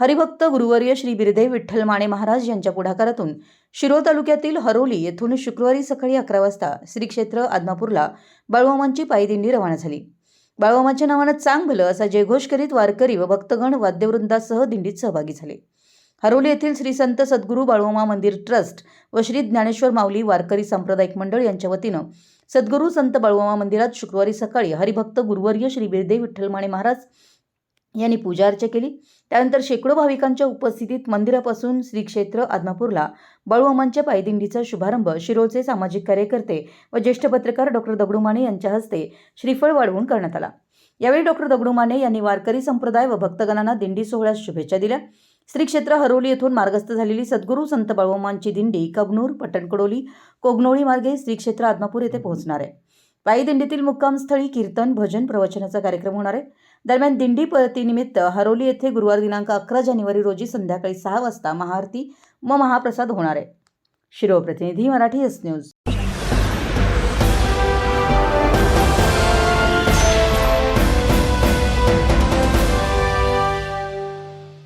हरिभक्त गुरुवर्य श्री बिरदेव विठ्ठल माने महाराज यांच्या पुढाकारातून शिरो तालुक्यातील हरोली येथून शुक्रवारी सकाळी अकरा वाजता श्री क्षेत्र आदमापूरला बाळूमामांची पायदिंडी रवाना झाली. बाळूमामाच्या नावानं चांग भलं असा जयघोष करीत वारकरी व भक्तगण वाद्यवृंदासह दिंडीत सहभागी झाले. हरोली येथील श्री संत सद्गुरू बाळूमामा मंदिर ट्रस्ट व श्री ज्ञानेश्वर माऊली वारकरी सांप्रदायिक मंडळ यांच्या वतीनं सद्गुरू संत बाळोमा मंदिरात शुक्रवारी सकाळी हरिभक्त गुरुवर्य श्री बिरदेव विठ्ठल माने महाराज यांनी पूजा अर्चा केली. त्यानंतर शेकडो भाविकांच्या उपस्थितीत मंदिरापासून श्री क्षेत्र आदमापूरला बाळूमामांच्या पायदिंडीचा शुभारंभ शिरोळचे सामाजिक कार्यकर्ते व ज्येष्ठ पत्रकार डॉक्टर दगडू माने यांच्या हस्ते श्रीफळ वाढवून करण्यात आला. यावेळी डॉक्टर दगडू माने यांनी वारकरी संप्रदाय व भक्तगणांना दिंडी सोहळ्यास शुभेच्छा दिल्या. श्री क्षेत्र हरोली येथून मार्गस्थ झालेली सद्गुरू संत बळवमांची दिंडी कबनूर पटणकडोली कोगनोळी मार्गे श्री क्षेत्र आदमापूर येथे पोहोचणार आहे. पायी दिंडीतील मुक्कामस्थळी कीर्तन भजन प्रवचनाचा कार्यक्रम होणार आहे. दरम्यान दिंडी परतीनिमित्त हरोली येथे गुरुवार दिनांक अकरा जानेवारी रोजी संध्याकाळी सहा वाजता महाआरती व महाप्रसाद होणार आहे. शिरोप्रतिनिधी मराठी एस न्यूज.